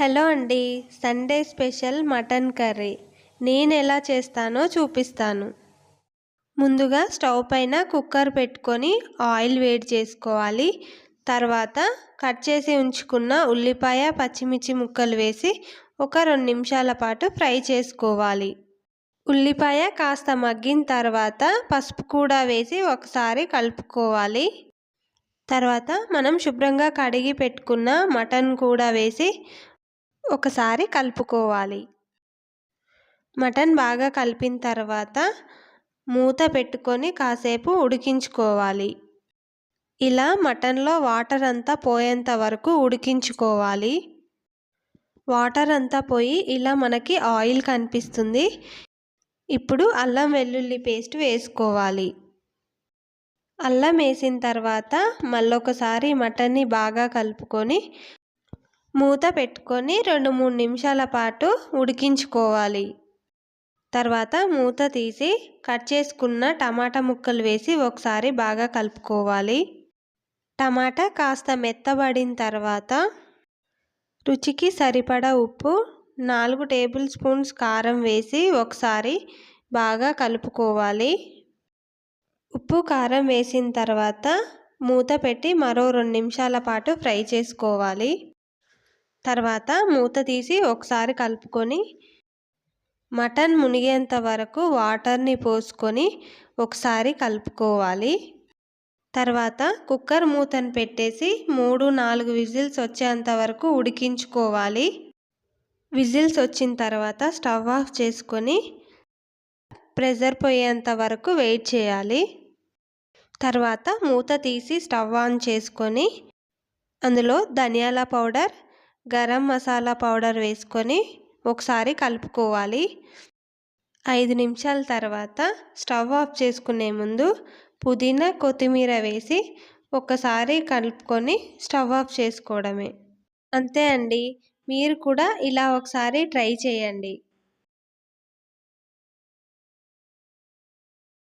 Hello అండి Sunday special mutton curry. నేను ఎలా చేస్తానో చూపిస్తాను. ముందుగా స్టవ్ పైన కుక్కర్ పెట్టుకొని ఆయిల్ వేడి చేసుకోవాలి. తర్వాత కట్ చేసి ఉంచుకున్న ఉల్లిపాయ పచ్చిమిర్చి ముక్కలు వేసి ఒక రెండు నిమిషాల పాటు ఫ్రై చేసుకోవాలి. ఉల్లిపాయ కాస్త మగ్గిన తర్వాత పసుపు కూడా వేసి ఒకసారి కలుపుకోవాలి. తర్వాత మనం శుభ్రంగా కడిగి పెట్టుకున్న మటన్ కూడా వేసి ఒకసారి కలుపుకోవాలి. మటన్ బాగా కలిపిన తర్వాత మూత పెట్టుకొని కాసేపు ఉడికించుకోవాలి. ఇలా మటన్లో వాటర్ అంతా పోయేంత వరకు ఉడికించుకోవాలి. వాటర్ అంతా పోయి ఇలా మనకి ఆయిల్ కనిపిస్తుంది. ఇప్పుడు అల్లం వెల్లుల్లి పేస్ట్ వేసుకోవాలి. అల్లం వేసిన తర్వాత మళ్ళొకసారి మటన్ని బాగా కలుపుకొని మూత పెట్టుకొని రెండు మూడు నిమిషాల పాటు ఉడికించుకోవాలి. తర్వాత మూత తీసి కట్ చేసుకున్న టమాటా ముక్కలు వేసి ఒకసారి బాగా కలుపుకోవాలి. టమాటా కాస్త మెత్తబడిన తర్వాత రుచికి సరిపడా ఉప్పు నాలుగు టేబుల్ స్పూన్స్ కారం వేసి ఒకసారి బాగా కలుపుకోవాలి. ఉప్పు కారం వేసిన తర్వాత మూత పెట్టి మరో రెండు నిమిషాల పాటు ఫ్రై చేసుకోవాలి. తర్వాత మూత తీసి ఒకసారి కలుపుకొని మటన్ మునిగేంత వరకు వాటర్ని పోసుకొని ఒకసారి కలుపుకోవాలి. తర్వాత కుక్కర్ మూతను పెట్టేసి మూడు నాలుగు విజిల్స్ వచ్చేంత వరకు ఉడికించుకోవాలి. విజిల్స్ వచ్చిన తర్వాత స్టవ్ ఆఫ్ చేసుకొని ప్రెజర్ పోయేంత వరకు వెయిట్ చేయాలి. తర్వాత మూత తీసి స్టవ్ ఆన్ చేసుకొని అందులో ధనియాల పౌడర్ గరం మసాలా పౌడర్ వేసుకొని ఒకసారి కలుపుకోవాలి. ఐదు నిమిషాల తర్వాత స్టవ్ ఆఫ్ చేసుకునే ముందు పుదీనా కొత్తిమీర వేసి ఒకసారి కలుపుకొని స్టవ్ ఆఫ్ చేసుకోవడమే. అంతే అండి. మీరు కూడా ఇలా ఒకసారి ట్రై చేయండి.